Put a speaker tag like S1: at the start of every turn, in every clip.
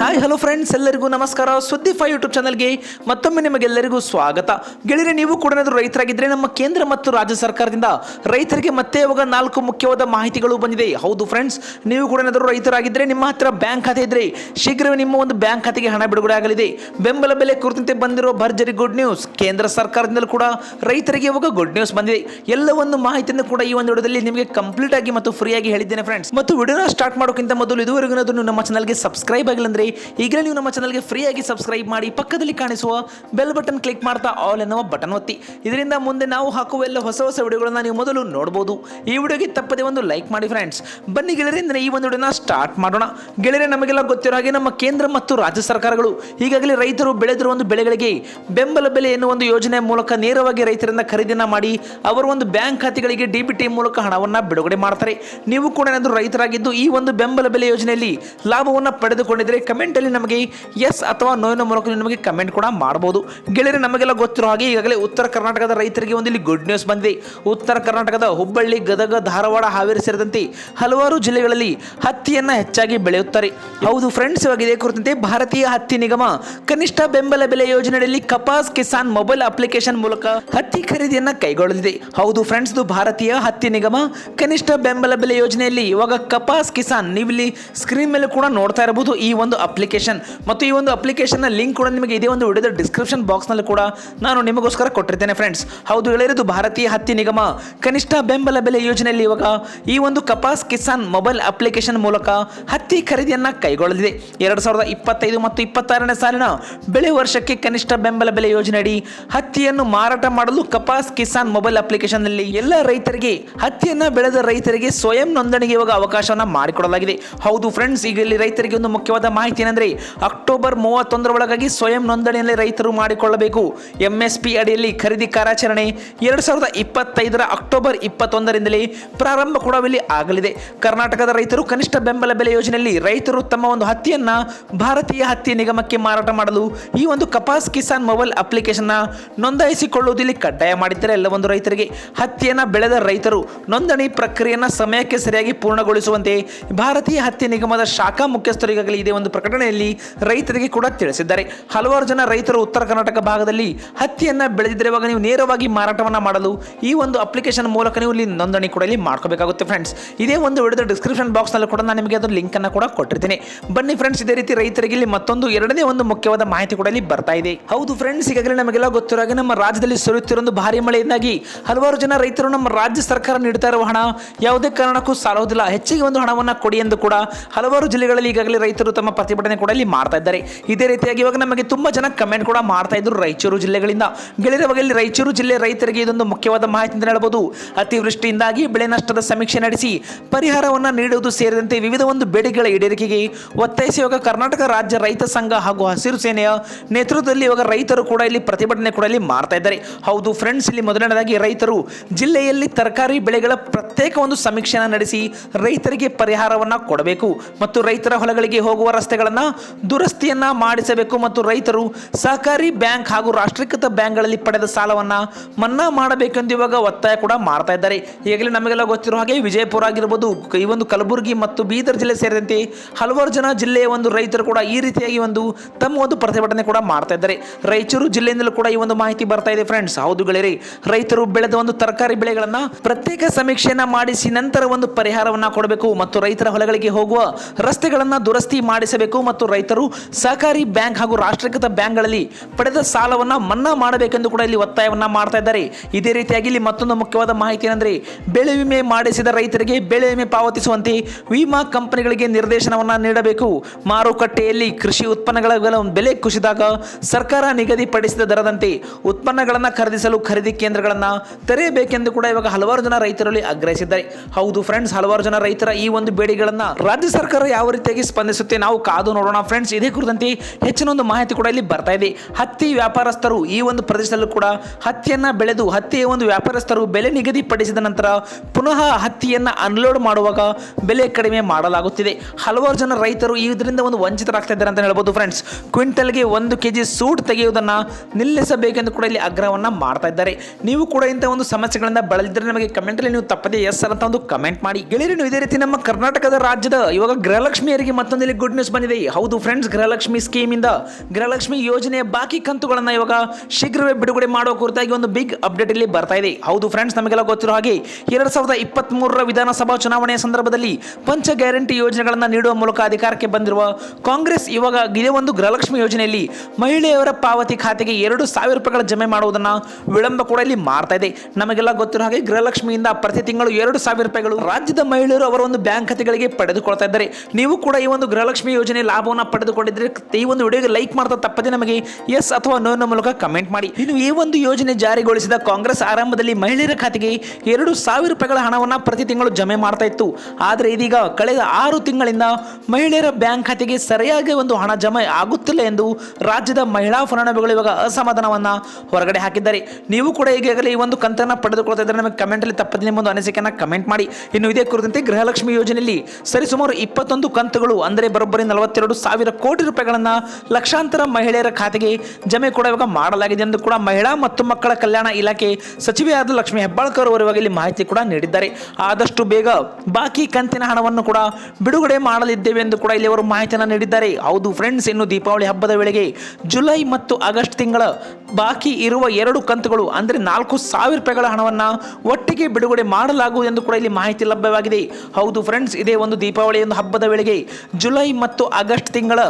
S1: Hi hello friends ಎಲ್ಲರಿಗೂ ನಮಸ್ಕಾರ. ಸುದ್ದಿ ಫೈ ಯೂಟ್ಯೂಬ್ ಚಾನಲ್ಗೆ ಮತ್ತೊಮ್ಮೆ ನಿಮಗೆಲ್ಲರಿಗೂ ಸ್ವಾಗತ. ಗೆಳೆಯರೆ, ನೀವು ಕೂಡ ಏನಾದರೂ ರೈತರಾಗಿದ್ದರೆ ನಮ್ಮ ಕೇಂದ್ರ ಮತ್ತು ರಾಜ್ಯ ಸರ್ಕಾರದಿಂದ ರೈತರಿಗೆ ಮತ್ತೆ ಇವಾಗ ನಾಲ್ಕು ಮುಖ್ಯವಾದ ಮಾಹಿತಿಗಳು ಬಂದಿದೆ. ಹೌದು ಫ್ರೆಂಡ್ಸ್ ನೀವು ಕೂಡ ಏನಾದರೂ ರೈತರಾಗಿದ್ದರೆ ನಿಮ್ಮ ಹತ್ರ ಬ್ಯಾಂಕ್ ಖಾತೆ ಇದ್ದರೆ ಶೀಘ್ರವೇ ನಿಮ್ಮ ಒಂದು ಬ್ಯಾಂಕ್ ಖಾತೆಗೆ ಹಣ ಬಿಡುಗಡೆ ಆಗಲಿದೆ. ಬೆಂಬಲ ಬೆಲೆ ಕುರಿತಂತೆ ಬಂದಿರುವ ಭರ್ಜರಿ ಗುಡ್ ನ್ಯೂಸ್ ಕೇಂದ್ರ ಸರ್ಕಾರದಿಂದಲೂ ಕೂಡ ರೈತರಿಗೆ ಇವಾಗ ಗುಡ್ ನ್ಯೂಸ್ ಬಂದಿದೆ. ಎಲ್ಲ ಒಂದು ಮಾಹಿತಿಯನ್ನು ಕೂಡ ಈ ಒಂದು ವಿಡಿಯೋದಲ್ಲಿ ನಿಮಗೆ ಕಂಪ್ಲೀಟ್ ಆಗಿ ಮತ್ತು ಫ್ರೀಯಾಗಿ ಹೇಳಿದ್ದೇನೆ ಫ್ರೆಂಡ್ಸ್ ಮತ್ತು ವಿಡಿಯೋನ ಸ್ಟಾರ್ಟ್ ಮಾಡೋಕ್ಕಿಂತ ಮೊದಲು ಇದುವರೆಗೂ ನಮ್ಮ ಚಾನಲ್ಗೆ ಸಬ್ಸ್ಕ್ರೈಬ್ ಆಗಿಲ್ಲ ಈಗಲೇ ನೀವು ನಮ್ಮ ಚಾನಲ್ಗೆ ಫ್ರೀಯಾಗಿ ಸಬ್ಸ್ಕ್ರೈಬ್ ಮಾಡಿ, ಪಕ್ಕದಲ್ಲಿ ಕಾಣಿಸುವ ಬೆಲ್ ಬಟನ್ ಕ್ಲಿಕ್ ಮಾಡ್ತಾ ಆಲ್ ಎನ್ನುವ ಬಟನ್ ಒತ್ತಿ. ಇದರಿಂದ ಮುಂದೆ ನಾವು ಹಾಕುವ ಎಲ್ಲ ಹೊಸ ಹೊಸ ವಿಡಿಯೋಗಳನ್ನ ನೀವು ಮೊದಲು ನೋಡಬಹುದು ಈ ವಿಡಿಯೋಗೆ ತಪ್ಪದೆ ಒಂದು ಲೈಕ್ ಮಾಡಿ ಫ್ರೆಂಡ್ಸ್ ಬನ್ನಿ ಗೆಳೆಯರಿಂದ ಈ ಒಂದು ವಿಡಿಯೋನ ಸ್ಟಾರ್ಟ್ ಮಾಡೋಣ. ಗೆಳೆಯರೆ, ನಮಗೆಲ್ಲ ಗೊತ್ತಿರೋ ಹಾಗೆ ನಮ್ಮ ಕೇಂದ್ರ ಮತ್ತು ರಾಜ್ಯ ಸರ್ಕಾರಗಳು ಈಗಾಗಲೇ ರೈತರು ಬೆಳೆದಿರುವ ಒಂದು ಬೆಳೆಗಳಿಗೆ ಬೆಂಬಲ ಬೆಲೆ ಎನ್ನುವ ಒಂದು ಯೋಜನೆ ಮೂಲಕ ನೇರವಾಗಿ ರೈತರಿಂದ ಖರೀದಿನ ಮಾಡಿ ಅವರ ಒಂದು ಬ್ಯಾಂಕ್ ಖಾತೆಗಳಿಗೆ ಡಿಬಿಟಿ ಮೂಲಕ ಹಣವನ್ನು ಬಿಡುಗಡೆ ಮಾಡ್ತಾರೆ. ನೀವು ಕೂಡ ರೈತರಾಗಿದ್ದು ಈ ಒಂದು ಬೆಂಬಲ ಬೆಲೆ ಯೋಜನೆಯಲ್ಲಿ ಲಾಭವನ್ನು ಪಡೆದುಕೊಂಡಿದ್ದರೆ ಕಮೆಂಟಲ್ಲಿ ನಮಗೆ ಎಸ್ ಅಥವಾ ನೋಯಿನ ಮೂಲಕ ನಿಮಗೆ ಕಮೆಂಟ್ ಕೂಡ ಮಾಡಬಹುದು ಗೆಳೆಯರೆ, ನಮಗೆಲ್ಲ ಗೊತ್ತಿರೋ ಹಾಗೆ ಈಗಾಗಲೇ ಉತ್ತರ ಕರ್ನಾಟಕದ ರೈತರಿಗೆ ಒಂದು ಇಲ್ಲಿ ಗುಡ್ ನ್ಯೂಸ್ ಬಂದಿದೆ. ಉತ್ತರ ಕರ್ನಾಟಕದ ಹುಬ್ಬಳ್ಳಿ, ಗದಗ, ಧಾರವಾಡ, ಹಾವೇರಿ ಸೇರಿದಂತೆ ಹಲವಾರು ಜಿಲ್ಲೆಗಳಲ್ಲಿ ಹತ್ತಿಯನ್ನು ಹೆಚ್ಚಾಗಿ ಬೆಳೆಯುತ್ತಾರೆ. ಹೌದು ಫ್ರೆಂಡ್ಸ್ ಇವಾಗ ಇದೇ ಕುರಿತಂತೆ ಭಾರತೀಯ ಹತ್ತಿ ನಿಗಮ ಕನಿಷ್ಠ ಬೆಂಬಲ ಬೆಲೆ ಯೋಜನೆಯಲ್ಲಿ ಕಪಾಸ್ ಕಿಸಾನ್ ಮೊಬೈಲ್ ಅಪ್ಲಿಕೇಶನ್ ಮೂಲಕ ಹತ್ತಿ ಖರೀದಿಯನ್ನ ಕೈಗೊಳ್ಳಲಿದೆ. ಹೌದು ಫ್ರೆಂಡ್ಸ್ ಇದು ಭಾರತೀಯ ಹತ್ತಿ ನಿಗಮ ಕನಿಷ್ಠ ಬೆಂಬಲ ಬೆಲೆ ಯೋಜನೆಯಲ್ಲಿ ಇವಾಗ ಕಪಾಸ್ ಕಿಸಾನ್ ನೀವಿಲ್ಲಿ ಸ್ಕ್ರೀನ್ ಮೇಲೆ ಕೂಡ ನೋಡ್ತಾ ಇರಬಹುದು ಈ ಒಂದು ಅಪ್ಲಿಕೇಶನ್ ಮತ್ತು ಈ ಒಂದು ಅಪ್ಲಿಕೇಶನ್ ಲಿಂಕ್ ಕೂಡ ನಿಮಗೆ ಇದೇ ಒಂದು ವಿಡಿಯೋದ ಡಿಸ್ಕ್ರಿಪ್ಷನ್ ಬಾಕ್ಸ್ನಲ್ಲಿ ಕೂಡ ನಾನು ನಿಮಗೋಸ್ಕರ ಕೊಟ್ಟಿರ್ತೇನೆ ಫ್ರೆಂಡ್ಸ್ ಹೌದು, ಹೇಳಿರೋದು ಭಾರತೀಯ ಹತ್ತಿ ನಿಗಮ. ಕನಿಷ್ಠ ಬೆಂಬಲ ಬೆಲೆ ಯೋಜನೆಯಲ್ಲಿ ಇವಾಗ ಈ ಒಂದು ಕಪಾಸ್ ಕಿಸಾನ್ ಮೊಬೈಲ್ ಅಪ್ಲಿಕೇಶನ್ ಮೂಲಕ ಹತ್ತಿ ಖರೀದಿಯನ್ನ ಕೈಗೊಳ್ಳಲಿದೆ. ಎರಡು ಸಾವಿರದ ಇಪ್ಪತ್ತೈದು ಮತ್ತು ಇಪ್ಪತ್ತಾರನೇ ಸಾಲಿನ ಬೆಳೆ ವರ್ಷಕ್ಕೆ ಕನಿಷ್ಠ ಬೆಂಬಲ ಬೆಲೆ ಯೋಜನೆಯಡಿ ಹತ್ತಿಯನ್ನು ಮಾರಾಟ ಮಾಡಲು ಕಪಾಸ್ ಕಿಸಾನ್ ಮೊಬೈಲ್ ಅಪ್ಲಿಕೇಶನ್ನಲ್ಲಿ ಎಲ್ಲ ರೈತರಿಗೆ, ಹತ್ತಿಯನ್ನ ಬೆಳೆದ ರೈತರಿಗೆ ಸ್ವಯಂ ನೋಂದಣಿಗೆ ಇವಾಗ ಅವಕಾಶವನ್ನ ಮಾಡಿಕೊಡಲಾಗಿದೆ. ಹೌದು ಫ್ರೆಂಡ್ಸ್ ಈಗ ಇಲ್ಲಿ ರೈತರಿಗೆ ಒಂದು ಮುಖ್ಯವಾದ ಮಾಹಿತಿ ಏನಂದ್ರೆ ಅಕ್ಟೋಬರ್ ಮೂವತ್ತೊಂದರ ಒಳಗಾಗಿ ಸ್ವಯಂ ನೋಂದಣಿಯಲ್ಲಿ ರೈತರು ಮಾಡಿಕೊಳ್ಳಬೇಕು. ಎಂಎಸ್ಪಿ ಅಡಿಯಲ್ಲಿ ಖರೀದಿ ಕಾರ್ಯಾಚರಣೆ ಎರಡು ಸಾವಿರದ ಇಪ್ಪತ್ತೈದರ ಅಕ್ಟೋಬರ್ ಇಪ್ಪತ್ತೊಂದರಿಂದಲೇ ಪ್ರಾರಂಭ ಕೂಡ ಇಲ್ಲಿ ಆಗಲಿದೆ. ಕರ್ನಾಟಕದ ರೈತರು ಕನಿಷ್ಠ ಬೆಂಬಲ ಬೆಲೆ ಯೋಜನೆಯಲ್ಲಿ ರೈತರು ತಮ್ಮ ಒಂದು ಹತ್ತಿಯನ್ನ ಭಾರತೀಯ ಹತ್ತಿ ನಿಗಮಕ್ಕೆ ಮಾರಾಟ ಮಾಡಲು ಈ ಒಂದು ಕಪಾಸ್ ಕಿಸಾನ್ ಮೊಬೈಲ್ ಅಪ್ಲಿಕೇಶನ್ ನೋಂದಾಯಿಸಿಕೊಳ್ಳುವುದು ಇಲ್ಲಿ ಕಡ್ಡಾಯ ಮಾಡಿದ್ದಾರೆ ಎಲ್ಲ ಒಂದು ರೈತರಿಗೆ. ಹತ್ತಿಯನ್ನು ಬೆಳೆದ ರೈತರು ನೋಂದಣಿ ಪ್ರಕ್ರಿಯೆಯನ್ನ ಸಮಯಕ್ಕೆ ಸರಿಯಾಗಿ ಪೂರ್ಣಗೊಳಿಸುವಂತೆ ಭಾರತೀಯ ಹತ್ತಿ ನಿಗಮದ ಶಾಖಾ ಮುಖ್ಯಸ್ಥರು ಈಗಾಗಲೇ ಇದೇ ಒಂದು ಪ್ರಕಟಣೆಯಲ್ಲಿ ರೈತರಿಗೆ ಕೂಡ ತಿಳಿಸಿದ್ದಾರೆ. ಹಲವಾರು ಜನ ರೈತರು ಉತ್ತರ ಕರ್ನಾಟಕ ಭಾಗದಲ್ಲಿ ಹತ್ತಿಯನ್ನ ಬೆಳೆದಿದ್ದರೆ ಇವಾಗ ನೀವು ನೇರವಾಗಿ ಮಾರಾಟವನ್ನ ಮಾಡಲು ಈ ಒಂದು ಅಪ್ಲಿಕೇಶನ್ ಮೂಲಕ ನೀವು ಇಲ್ಲಿ ನೋಂದಣಿ ಕೂಡ ಇಲ್ಲಿ ಮಾಡ್ಕೋಬೇಕಾಗುತ್ತೆ ಫ್ರೆಂಡ್ಸ್ ಇದೇ ಒಂದು ವಿಡಿಯೋ ಡಿಸ್ಕ್ರಿಪ್ಷನ್ ಬಾಕ್ಸ್ನಲ್ಲಿ ಕೂಡ ನಾನು ನಿಮಗೆ ಅದರ ಲಿಂಕ್ ಅನ್ನ ಕೂಡ ಕೊಟ್ಟಿರ್ತೀನಿ. ಬನ್ನಿ ಫ್ರೆಂಡ್ಸ್ ಇದೇ ರೀತಿ ರೈತರಿಗೆ ಇಲ್ಲಿ ಮತ್ತೊಂದು ಎರಡನೇ ಒಂದು ಮುಖ್ಯವಾದ ಮಾಹಿತಿ ಕೂಡ ಇಲ್ಲಿ ಬರ್ತಾ ಇದೆ. ಹೌದು ಫ್ರೆಂಡ್ಸ್ ಈಗಾಗಲೇ ನಮಗೆಲ್ಲ ಗೊತ್ತಿರೋ ಹಾಗೆ ನಮ್ಮ ರಾಜ್ಯದಲ್ಲಿ ಸುರಿಯುತ್ತಿರೋ ಒಂದು ಭಾರಿ ಮಳೆಯಿಂದಾಗಿ ಹಲವಾರು ಜನ ರೈತರು ನಮ್ಮ ರಾಜ್ಯ ಸರ್ಕಾರ ನೀಡ್ತಾ ಇರುವ ಹಣ ಯಾವುದೇ ಕಾರಣಕ್ಕೂ ಸಾಲೋದಿಲ್ಲ ಹೆಚ್ಚಿಗೆ ಒಂದು ಹಣವನ್ನು ಕೊಡಿ ಎಂದು ಕೂಡ ಹಲವಾರು ಜಿಲ್ಲೆಗಳಲ್ಲಿ ಈಗಾಗಲೇ ರೈತರು ತಮ್ಮ ಪ್ರತಿಭಟನೆ ಕೂಡ ಇಲ್ಲಿ ಮಾಡ್ತಾ ಇದ್ದಾರೆ. ಇದೇ ರೀತಿಯಾಗಿ ಇವಾಗ ನಮಗೆ ತುಂಬಾ ಜನ ಕಮೆಂಟ್ ಕೂಡ ಮಾಡ್ತಾ ಇದ್ರು ರಾಯಚೂರು ಜಿಲ್ಲೆಗಳಿಂದ. ಗೆಳೆಯರವಾಗ ಇಲ್ಲಿ ರಾಯಚೂರು ಜಿಲ್ಲೆ ರೈತರಿಗೆ ಇದೊಂದು ಮುಖ್ಯವಾದ ಮಾಹಿತಿ ಅಂತ ಹೇಳ್ಬೋದು. ಅತಿವೃಷ್ಟಿಯಿಂದಾಗಿ ಬೆಳೆ ನಷ್ಟದ ಸಮೀಕ್ಷೆ ನಡೆಸಿ ಪರಿಹಾರವನ್ನು ನೀಡುವುದು ಸೇರಿದಂತೆ ವಿವಿಧ ಒಂದು ಬೇಡಿಕೆಗಳ ಈಡೇರಿಕೆಗೆ ಒತ್ತಾಯಿಸಿ ಇವಾಗ ಕರ್ನಾಟಕ ರಾಜ್ಯ ರೈತ ಸಂಘ ಹಾಗೂ ಹಸಿರು ಸೇನೆಯ ನೇತೃತ್ವದಲ್ಲಿ ಇವಾಗ ರೈತರು ಕೂಡ ಇಲ್ಲಿ ಪ್ರತಿಭಟನೆ ಕೂಡ ಇಲ್ಲಿ ಮಾಡ್ತಾ ಇದ್ದಾರೆ. ಹೌದು ಫ್ರೆಂಡ್ಸ್ ಇಲ್ಲಿ ಮೊದಲನೇದಾಗಿ ರೈತರು ಜಿಲ್ಲೆಯಲ್ಲಿ ತರಕಾರಿ ಬೆಳೆಗಳ ಪ್ರತ್ಯೇಕ ಒಂದು ಸಮೀಕ್ಷೆಯನ್ನು ನಡೆಸಿ ರೈತರಿಗೆ ಪರಿಹಾರವನ್ನ ಕೊಡಬೇಕು. ಮತ್ತು ರೈತರ ಹೊಲಗಳಿಗೆ ಹೋಗುವ ರಸ್ತೆಗಳನ್ನ ದುರಸ್ತಿಯನ್ನ ಮಾಡಿಸಬೇಕು ಮತ್ತು ರೈತರು ಸಹಕಾರಿ ಬ್ಯಾಂಕ್ ಹಾಗೂ ರಾಷ್ಟ್ರೀಕೃತ ಬ್ಯಾಂಕ್ಗಳಲ್ಲಿ ಪಡೆದ ಸಾಲವನ್ನ ಮನ್ನಾ ಮಾಡಬೇಕೆಂದು ಇವಾಗ ಒತ್ತಾಯ ಕೂಡ ಮಾಡ್ತಾ ಇದ್ದಾರೆ. ಈಗಲೇ ನಮಗೆಲ್ಲ ಗೊತ್ತಿರೋ ಹಾಗೆ ವಿಜಯಪುರ ಆಗಿರ್ಬೋದು, ಈ ಒಂದು ಕಲಬುರಗಿ ಮತ್ತು ಬೀದರ್ ಜಿಲ್ಲೆ ಸೇರಿದಂತೆ ಹಲವಾರು ಜನ ಜಿಲ್ಲೆಯ ಒಂದು ರೈತರು ಕೂಡ ಈ ರೀತಿಯಾಗಿ ಒಂದು ತಮ್ಮ ಒಂದು ಪ್ರತಿಭಟನೆ ಕೂಡ ಮಾಡ್ತಾ ಇದ್ದಾರೆ. ರಾಯಚೂರು ಜಿಲ್ಲೆಯಿಂದಲೂ ಕೂಡ ಈ ಒಂದು ಮಾಹಿತಿ ಬರ್ತಾ ಇದೆ ಫ್ರೆಂಡ್ಸ್ ಹೌದು ಗೆಳೆಯರಿ, ರೈತರು ಬೆಳೆದ ಒಂದು ತರಕಾರಿ ಬೆಳೆಗಳನ್ನ ಪ್ರತ್ಯೇಕ ಸಮೀಕ್ಷೆಯನ್ನ ಮಾಡಿಸಿ ನಂತರ ಒಂದು ಪರಿಹಾರವನ್ನ ಕೊಡಬೇಕು ಮತ್ತು ರೈತರ ಹೊಲಗಳಿಗೆ ಹೋಗುವ ರಸ್ತೆಗಳನ್ನು ದುರಸ್ತಿ ಮಾಡಿಸಬೇಕು. ಮತ್ತು ರೈತರು ಸಹಕಾರಿ ಬ್ಯಾಂಕ್ ಹಾಗೂ ರಾಷ್ಟ್ರೀಕೃತ ಬ್ಯಾಂಕ್ಗಳಲ್ಲಿ ಪಡೆದ ಸಾಲವನ್ನ ಮನ್ನಾ ಮಾಡಬೇಕೆಂದು ಕೂಡ ಇಲ್ಲಿ ಒತ್ತಾಯವನ್ನ ಮಾಡ್ತಾ ಇದ್ದಾರೆ. ಇದೇ ರೀತಿಯಾಗಿ ಇಲ್ಲಿ ಮತ್ತೊಂದು ಮುಖ್ಯವಾದ ಮಾಹಿತಿ ಏನಂದ್ರೆ, ಬೆಳೆ ವಿಮೆ ಮಾಡಿಸಿದ ರೈತರಿಗೆ ಬೆಳೆ ವಿಮೆ ಪಾವತಿಸುವಂತೆ ವಿಮಾ ಕಂಪನಿಗಳಿಗೆ ನಿರ್ದೇಶನವನ್ನ ನೀಡಬೇಕು. ಮಾರುಕಟ್ಟೆಯಲ್ಲಿ ಕೃಷಿ ಉತ್ಪನ್ನಗಳ ಬೆಲೆ ಕುಸಿದಾಗ ಸರ್ಕಾರ ನಿಗದಿಪಡಿಸಿದ ದರದಂತೆ ಉತ್ಪನ್ನಗಳನ್ನ ಖರೀದಿಸಲು ಖರೀದಿ ಕೇಂದ್ರಗಳನ್ನ ತೆರೆಯಬೇಕೆಂದು ಕೂಡ ಇವಾಗ ಹಲವಾರು ಜನ ರೈತರಲ್ಲಿ ಆಗ್ರಹಿಸಿದ್ದಾರೆ. ಹೌದು ಫ್ರೆಂಡ್ಸ್ ಹಲವಾರು ಜನ ರೈತರ ಈ ಒಂದು ಬೇಡಿಗಳನ್ನ ರಾಜ್ಯ ಸರ್ಕಾರ ಯಾವ ರೀತಿಯಾಗಿ ಸ್ಪಂದಿಸುತ್ತೆ? ನಾವು ಕಾದು ನೋಡೋಣ ಫ್ರೆಂಡ್ಸ್ ಇದೇ ಕುರಿತಂತೆ ಹೆಚ್ಚಿನ ಒಂದು ಮಾಹಿತಿ ಕೂಡ ಇಲ್ಲಿ ಬರ್ತಾ ಇದೆ. ಹತ್ತಿ ವ್ಯಾಪಾರಸ್ಥರು ಈ ಒಂದು ಪ್ರದೇಶದಲ್ಲೂ ಕೂಡ ಹತ್ತಿಯನ್ನು ಬೆಳೆದು, ಹತ್ತಿಯ ಒಂದು ವ್ಯಾಪಾರಸ್ಥರು ಬೆಲೆ ನಿಗದಿಪಡಿಸಿದ ನಂತರ ಪುನಃ ಹತ್ತಿಯನ್ನು ಅನ್ಲೋಡ್ ಮಾಡುವಾಗ ಬೆಲೆ ಕಡಿಮೆ ಮಾಡಲಾಗುತ್ತಿದೆ. ಹಲವಾರು ಜನ ರೈತರು ಇದರಿಂದ ಒಂದು ವಂಚಿತರಾಗ್ತಾ ಇದ್ದಾರೆ ಅಂತ ಹೇಳ್ಬೋದು ಫ್ರೆಂಡ್ಸ್ ಕ್ವಿಂಟಲ್ಗೆ ಒಂದು ಕೆಜಿ ಸೂಟ್ ತೆಗೆಯುವುದನ್ನು ನಿಲ್ಲಿಸಬೇಕೆಂದು ಕೂಡ ಇಲ್ಲಿ ಆಗ್ರಹವನ್ನು ಮಾಡ್ತಾ ಇದ್ದಾರೆ. ನೀವು ಕೂಡ ಇಂಥ ಒಂದು ಸಮಸ್ಯೆಗಳಿಂದ ಬಳಲಿದ್ರೆ ನಮಗೆ ಕಮೆಂಟಲ್ಲಿ ನೀವು ತಪ್ಪದೇ ಎಸ್ ಅಂತ ಒಂದು ಕಮೆಂಟ್ ಮಾಡಿ. ಗೆಳೆಯರು, ಇದೇ ರೀತಿ ನಮ್ಮ ಕರ್ನಾಟಕದ ರಾಜ್ಯದ ಇವಾಗ ಗೃಹಲಕ್ಷ್ಮಿಯರಿಗೆ ಮತ್ತೊಂದು ಗುಡ್ ನ್ಯೂಸ್ ಬಂದಿದೆ ಹೌದು ಫ್ರೆಂಡ್ಸ್ ಗೃಹಲಕ್ಷ್ಮಿ ಸ್ಕೀಮ್ ಇಂದ ಗೃಹಲಕ್ಷ್ಮಿ ಯೋಜನೆಯ ಬಾಕಿ ಕಂತುಗಳನ್ನು ಇವಾಗ ಶೀಘ್ರವೇ ಬಿಡುಗಡೆ ಮಾಡುವ ಕುರಿತಾಗಿ ಒಂದು ಬಿಗ್ ಅಪ್ಡೇಟ್ ಇಲ್ಲಿ ಬರ್ತಾ ಇದೆ. ಹೌದು ಫ್ರೆಂಡ್ಸ್ ನಮಗೆಲ್ಲ ಗೊತ್ತಿರೋ ಹಾಗೆ ಎರಡ್ ಸಾವಿರದ ಇಪ್ಪತ್ತ್ ಮೂರರ ವಿಧಾನಸಭಾ ಚುನಾವಣೆಯ ಸಂದರ್ಭದಲ್ಲಿ ಪಂಚ ಗ್ಯಾರಂಟಿ ಯೋಜನೆಗಳನ್ನು ನೀಡುವ ಮೂಲಕ ಅಧಿಕಾರಕ್ಕೆ ಬಂದಿರುವ ಕಾಂಗ್ರೆಸ್ ಇವಾಗ ಇದೇ ಒಂದು ಗೃಹಲಕ್ಷ್ಮಿ ಯೋಜನೆಯಲ್ಲಿ ಮಹಿಳೆಯರ ಪಾವತಿ ಖಾತೆಗೆ ಎರಡು ಸಾವಿರ ರೂಪಾಯಿಗಳ ಜಮೆ ಮಾಡುವುದನ್ನು ವಿಳಂಬ ಕೂಡ ಇಲ್ಲಿ ಮಾಡ್ತಾ ಇದೆ. ನಮಗೆಲ್ಲ ಗೊತ್ತಿರೋ ಹಾಗೆ ಗೃಹಲಕ್ಷ್ಮಿಯಿಂದ ಪ್ರತಿ ತಿಂಗಳು ಎರಡು ಸಾವಿರ ರೂಪಾಯಿಗಳು ರಾಜ್ಯದ ಮಹಿಳೆಯರು ಅವರ ಒಂದು ಬ್ಯಾಂಕ್ ಖಾತೆಗಳಿಗೆ ಪಡೆದುಕೊಳ್ತಾ ಇದ್ದಾರೆ. ನೀವು ಕೂಡ ಈ ಒಂದು ಗೃಹಲಕ್ಷ್ಮಿ ಯೋಜನೆ ಲಾಭವನ್ನು ಪಡೆದುಕೊಂಡಿದ್ರೆ ಈ ಒಂದು ವಿಡಿಯೋಗೆ ಲೈಕ್ ಮಾಡ್ತಾ ತಪ್ಪದೆ ನಮಗೆ ಎಸ್ ಅಥವಾ ನೋ ಮೂಲಕ ಕಮೆಂಟ್ ಮಾಡಿ. ಇನ್ನು ಈ ಒಂದು ಯೋಜನೆ ಜಾರಿಗೊಳಿಸಿದ ಕಾಂಗ್ರೆಸ್ ಆರಂಭದಲ್ಲಿ ಮಹಿಳೆಯರ ಖಾತೆಗೆ ಎರಡು ಸಾವಿರ ರೂಪಾಯಿಗಳ ಹಣವನ್ನು ಪ್ರತಿ ತಿಂಗಳು ಜಮೆ ಮಾಡ್ತಾ ಇತ್ತು. ಆದರೆ ಇದೀಗ ಕಳೆದ ಆರು ತಿಂಗಳಿಂದ ಮಹಿಳೆಯರ ಬ್ಯಾಂಕ್ ಖಾತೆಗೆ ಸರಿಯಾಗಿ ಒಂದು ಹಣ ಜಮೆ ಆಗುತ್ತಿಲ್ಲ ಎಂದು ರಾಜ್ಯದ ಮಹಿಳಾ ಫಲಾನುಭವಿಗಳು ಇವಾಗ ಅಸಮಾಧಾನವನ್ನು ಹೊರಗಡೆ ಹಾಕಿದ್ದಾರೆ. ನೀವು ಕೂಡ ಈಗಾಗಲೇ ಈ ಒಂದು ಕಂತನ್ನು ಪಡೆದುಕೊಳ್ತಾ ಇದ್ದರೆ ನಮಗೆ ಕಮೆಂಟಲ್ಲಿ ತಪ್ಪದೆ ಒಂದು ಅನಿಸಿಕೆಯನ್ನು ಕಮೆಂಟ್ ಮಾಡಿ. ಇನ್ನು ಇದೇ ಕುರಿತಂತೆ ಗೃಹಲಕ್ಷ್ಮಿ ಯೋಜನೆಯಲ್ಲಿ ಸರಿಸುಮಾರು ಇಪ್ಪತ್ತೊಂದು ಕಂತುಗಳು ಅಂದರೆ ಬರೋಬ್ಬರಿ ನಲವತ್ತೆರಡು ಸಾವಿರ ಕೋಟಿ ರೂಪಾಯಿಗಳನ್ನು ಲಕ್ಷಾಂತರ ಮಹಿಳೆಯರ ಖಾತೆಗೆ ಜಮೆ ಕೂಡ ಇವಾಗ ಮಾಡಲಾಗಿದೆ ಎಂದು ಕೂಡ ಮಹಿಳಾ ಮತ್ತು ಮಕ್ಕಳ ಕಲ್ಯಾಣ ಇಲಾಖೆ ಸಚಿವೆಯಾದ ಲಕ್ಷ್ಮಿ ಹೆಬ್ಬಾಳ್ಕರ್ ಅವರು ಇಲ್ಲಿ ಮಾಹಿತಿ ಕೂಡ ನೀಡಿದ್ದಾರೆ. ಆದಷ್ಟು ಬೇಗ ಬಾಕಿ ಕಂತಿನ ಹಣವನ್ನು ಕೂಡ ಬಿಡುಗಡೆ ಮಾಡಲಿದ್ದೇವೆ ಎಂದು ಕೂಡ ಇಲ್ಲಿ ಅವರು ಮಾಹಿತಿಯನ್ನು ನೀಡಿದ್ದಾರೆ. ಹೌದು ಫ್ರೆಂಡ್ಸ್ ಇನ್ನು ದೀಪಾವಳಿ ಹಬ್ಬದ ವೇಳೆಗೆ ಜುಲೈ ಮತ್ತು ಆಗಸ್ಟ್ ತಿಂಗಳ ಬಾಕಿ ಇರುವ ಎರಡು ಕಂತುಗಳು, ಅಂದರೆ ನಾಲ್ಕು ಸಾವಿರ ರೂಪಾಯಿಗಳ ಹಣವನ್ನು ಒಟ್ಟಿಗೆ ಬಿಡುಗಡೆ ಮಾಡಲಾಗುವುದು ಎಂದು ಕೂಡ ಇಲ್ಲಿ ಮಾಹಿತಿ ಲಭ್ಯವಾಗಿದೆ. ಹೌದು ಫ್ರೆಂಡ್ಸ್ ಇದೇ ಒಂದು ದೀಪಾವಳಿ ಒಂದು ಹಬ್ಬದ ವೇಳೆಗೆ ಜುಲೈ ಮತ್ತು ಆಗಸ್ಟ್ ತಿಂಗಳ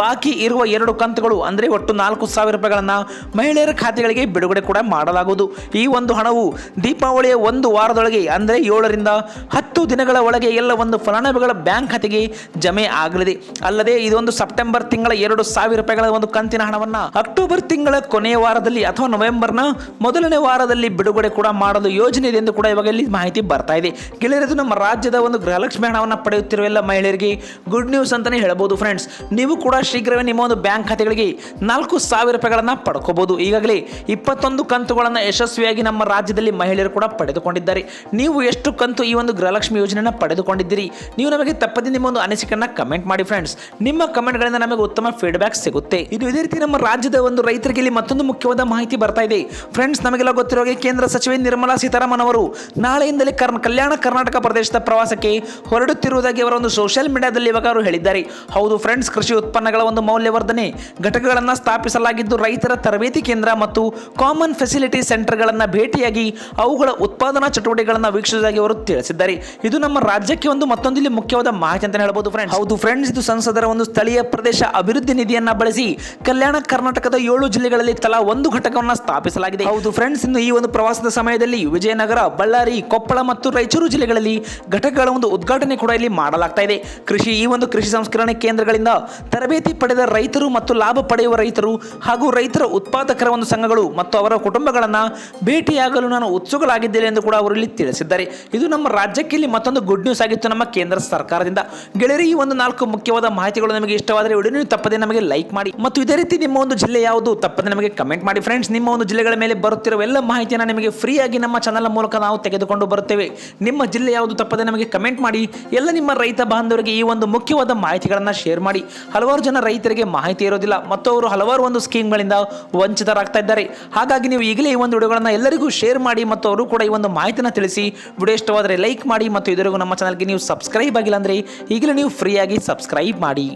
S1: ಬಾಕಿ ಇರುವ ಎರಡು ಕಂತುಗಳು, ಅಂದರೆ ಒಟ್ಟು ನಾಲ್ಕು ಸಾವಿರ ರೂಪಾಯಿಗಳನ್ನು ಮಹಿಳೆಯರ ಖಾತೆಗಳಿಗೆ ಬಿಡುಗಡೆ ಕೂಡ ಮಾಡಲಾಗುವುದು. ಈ ಒಂದು ಹಣವು ದೀಪಾವಳಿಯ ಒಂದು ವಾರದೊಳಗೆ, ಅಂದರೆ ಏಳರಿಂದ ಹತ್ತು ದಿನಗಳ ಒಳಗೆ ಎಲ್ಲ ಒಂದು ಫಲಾನುಭವಿಗಳ ಬ್ಯಾಂಕ್ ಖಾತೆಗೆ ಜಮೆ ಆಗಲಿದೆ. ಅಲ್ಲದೆ ಇದೊಂದು ಸೆಪ್ಟೆಂಬರ್ ತಿಂಗಳ ಎರಡು ಸಾವಿರ ರೂಪಾಯಿಗಳ ಒಂದು ಕಂತಿನ ಹಣವನ್ನು ಅಕ್ಟೋಬರ್ ತಿಂಗಳ ಕೊನೆಯ ವಾರದಲ್ಲಿ ಅಥವಾ ನವೆಂಬರ್ನ ಮೊದಲನೇ ವಾರದಲ್ಲಿ ಬಿಡುಗಡೆ ಕೂಡ ಮಾಡಲು ಯೋಜನೆ ಇದೆ ಎಂದು ಕೂಡ ಇವಾಗ ಇಲ್ಲಿ ಮಾಹಿತಿ ಬರ್ತಾ ಇದೆ. ಗೆಳೆಯರದು ನಮ್ಮ ರಾಜ್ಯದ ಒಂದು ಗೃಹಲಕ್ಷ್ಮಿ ಹಣವನ್ನು ಪಡೆಯುತ್ತಿರುವ ಎಲ್ಲ ಮಹಿಳೆಯರಿಗೆ ಗುಡ್ ನ್ಯೂಸ್ ಅಂತಾನೆ ಹೇಳಬಹುದು ಫ್ರೆಂಡ್ಸ್ ನೀವು ಕೂಡ ಶೀಘ್ರವೇ ನಿಮ್ಮ ಒಂದು ಬ್ಯಾಂಕ್ ಖಾತೆಗಳಿಗೆ ನಾಲ್ಕು ಸಾವಿರ ರೂಪಾಯಿಗಳನ್ನು ಪಡ್ಕೋಬಹುದು ಈಗಾಗಲೇ ಇಪ್ಪತ್ತೊಂದು ಕಂತುಗಳನ್ನು ಯಶಸ್ವಿಯಾಗಿ ನಮ್ಮ ರಾಜ್ಯದಲ್ಲಿ ಮಹಿಳೆಯರು ಕೂಡ ಪಡೆದುಕೊಂಡಿದ್ದಾರೆ. ನೀವು ಎಷ್ಟು ಕಂತು ಈ ಒಂದು ಗೃಹಲಕ್ಷ್ಮಿ ಯೋಜನೆಯನ್ನು ಪಡೆದುಕೊಂಡಿದ್ದೀರಿ? ನೀವು ನಮಗೆ ತಪ್ಪದೆ ನಿಮ್ಮ ಒಂದು ಅನಿಸಿಕೆಯನ್ನು ಕಮೆಂಟ್ ಮಾಡಿ ಫ್ರೆಂಡ್ಸ್ ನಿಮ್ಮ ಕಮೆಂಟ್ಗಳಿಂದ ನಮಗೆ ಉತ್ತಮ ಫೀಡ್ಬ್ಯಾಕ್ ಸಿಗುತ್ತೆ. ಇದು ಇದೇ ರೀತಿ ನಮ್ಮ ರಾಜ್ಯದ ಒಂದು ರೈತರಿಗೆ ಇಲ್ಲಿ ಮತ್ತೊಂದು ಮುಖ್ಯವಾದ ಮಾಹಿತಿ ಬರ್ತಾ ಇದೆ. ಫ್ರೆಂಡ್ಸ್ ನಮಗೆಲ್ಲ ಗೊತ್ತಿರೋ ಕೇಂದ್ರ ಸಚಿವೆ ನಿರ್ಮಲಾ ಸೀತಾರಾಮನ್ ಅವರು ನಾಳೆಯಿಂದಲೇ ಕರ್ನ, ಕಲ್ಯಾಣ ಕರ್ನಾಟಕ ಪ್ರದೇಶದ ಪ್ರವಾಸಕ್ಕೆ ಹೊರಡುತ್ತಿರುವುದಾಗಿ ಅವರ ಒಂದು ಸೋಷಿಯಲ್ ಮೀಡಿಯಾದಲ್ಲಿ ಇವಾಗ ಅವರು ಹೇಳಿದ್ದಾರೆ. ಹೌದು ಫ್ರೆಂಡ್ಸ್ ಕೃಷಿ ಉತ್ಪನ್ನಗಳ ಒಂದು ಮೌಲ್ಯವರ್ಧನೆ ಘಟಕಗಳನ್ನು ಸ್ಥಾಪಿಸಲಾಗಿದ್ದು ರೈತರ ತರಬೇತಿ ಕೇಂದ್ರ ಮತ್ತು ಕಾಮನ್ ಫೆಸಿಲಿಟಿ ಸೆಂಟರ್ಗಳನ್ನು ಭೇಟಿಯಾಗಿ ಅವುಗಳ ಉತ್ಪಾದನಾ ಚಟುವಟಿಕೆಗಳನ್ನು ವೀಕ್ಷಿಸುವುದಾಗಿ ಅವರು ತಿಳಿಸಿದ್ದಾರೆ. ಇದು ನಮ್ಮ ರಾಜ್ಯಕ್ಕೆ ಒಂದು ಮತ್ತೊಂದು ಇಲ್ಲಿ ಮುಖ್ಯವಾದ ಮಾಹಿತಿ ಅಂತ ಹೇಳ್ಬೋದು ಫ್ರೆಂಡ್ಸ್ ಹೌದು ಫ್ರೆಂಡ್ಸ್ ಇದು ಸಂಸದರ ಒಂದು ಸ್ಥಳೀಯ ಪ್ರದೇಶ ಅಭಿವೃದ್ಧಿ ನಿಧಿಯನ್ನ ಬಳಸಿ ಕಲ್ಯಾಣ ಕರ್ನಾಟಕದ ಏಳು ಜಿಲ್ಲೆಗಳಲ್ಲಿ ತಲಾ ಒಂದು ಘಟಕವನ್ನು ಸ್ಥಾಪಿಸಲಾಗಿದೆ. ಹೌದು ಫ್ರೆಂಡ್ಸ್ ಇನ್ನು ಈ ಒಂದು ಪ್ರವಾಸದ ಸಮಯದಲ್ಲಿ ವಿಜಯನಗರ, ಬಳ್ಳಾರಿ, ಕೊಪ್ಪಳ ಮತ್ತು ರಾಯಚೂರು ಜಿಲ್ಲೆಗಳಲ್ಲಿ ಘಟಕಗಳ ಒಂದು ಉದ್ಘಾಟನೆ ಕೂಡ ಇಲ್ಲಿ ಮಾಡಲಾಗ್ತಾ ಇದೆ. ಕೃಷಿ, ಈ ಒಂದು ಕೃಷಿ ಸಂಸ್ಕರಣೆ ಕೇಂದ್ರಗಳಿಂದ ತರಬೇತಿ ಪಡೆದ ರೈತರು ಮತ್ತು ಲಾಭ ಪಡೆಯುವ ರೈತರು ಹಾಗೂ ರೈತರ ಉತ್ಪಾದಕರ ಒಂದು ಸಂಘಗಳು ಮತ್ತು ಅವರ ಕುಟುಂಬಗಳನ್ನು ಭೇಟಿಯಾಗಲು ನಾನು ಉತ್ಸುಕಲಾಗಿದ್ದೇನೆ ಎಂದು ಕೂಡ ಅವರು ತಿಳಿಸಿದ್ದಾರೆ. ಇದು ನಮ್ಮ ರಾಜ್ಯಕ್ಕೆ ಇಲ್ಲಿ ಮತ್ತೊಂದು ಗುಡ್ ನ್ಯೂಸ್ ಆಗಿತ್ತು ನಮ್ಮ ಕೇಂದ್ರ ಸರ್ಕಾರದಿಂದ. ಗೆಳೆಯರಿ, ಈ ಒಂದು ನಾಲ್ಕು ಮುಖ್ಯವಾದ ಮಾಹಿತಿಗಳು ನಮಗೆ ಇಷ್ಟವಾದರೆ ವಿಡಿಯೋ ತಪ್ಪದೆ ನಮಗೆ ಲೈಕ್ ಮಾಡಿ. ಮತ್ತು ಇದೇ ರೀತಿ ನಿಮ್ಮ ಒಂದು ಜಿಲ್ಲೆ ಯಾವುದು ತಪ್ಪದೆ ನಮಗೆ ಕಮೆಂಟ್ ಮಾಡಿ ಫ್ರೆಂಡ್ಸ್ ನಿಮ್ಮ ಒಂದು ಜಿಲ್ಲೆಗಳ ಮೇಲೆ ಬರುತ್ತಿರುವ ಎಲ್ಲ ಮಾಹಿತಿಯನ್ನು ನಿಮಗೆ ಫ್ರೀಯಾಗಿ ನಮ್ಮ ಚಾನಲ್ ಮೂಲಕ ನಾವು ತೆಗೆದುಕೊಂಡು ಬರುತ್ತೇವೆ. ನಿಮ್ಮ ಜಿಲ್ಲೆ ಯಾವುದು ತಪ್ಪದೆ ನಮಗೆ ಕಮೆಂಟ್ ಮಾಡಿ, ಎಲ್ಲ ನಿಮ್ಮ ರೈತ ಬಾಂಧವರಿಗೆ ಈ ಒಂದು ಮುಖ್ಯವಾದ ಮಾಹಿತಿಗಳನ್ನು ಶೇರ್ ಮಾಡಿ. ಹಲವಾರು ಜನ ರೈತರಿಗೆ ಮಾಹಿತಿ ಇರೋದಿಲ್ಲ ಮತ್ತು ಅವರು ಹಲವಾರು ಒಂದು ಸ್ಕೀಮ್ಗಳಿಂದ ವಂಚಿತರಾಗ್ತಾ ಇದ್ದಾರೆ. ಹಾಗಾಗಿ ನೀವು ಈಗಲೇ ಈ ಒಂದು ವಿಡಿಯೋಗಳನ್ನು ಎಲ್ಲರಿಗೂ ಶೇರ್ ಮಾಡಿ ಮತ್ತು ಅವರು ಕೂಡ ಈ ಒಂದು ಮಾಹಿತಿನ ತಿಳಿಸಿ. ವಿಡಿಯೋ ಇಷ್ಟವಾದರೆ ಲೈಕ್ ಮಾಡಿ, ಮತ್ತು ಇದರಿಗೂ ನಮ್ಮ ಚಾನಲ್ಗೆ ನೀವು ಸಬ್ಸ್ಕ್ರೈಬ್ ಆಗಿಲ್ಲ ಅಂದರೆ ಈಗಲೇ ನೀವು ಫ್ರೀಯಾಗಿ ಸಬ್ಸ್ಕ್ರೈಬ್ ಮಾಡಿ.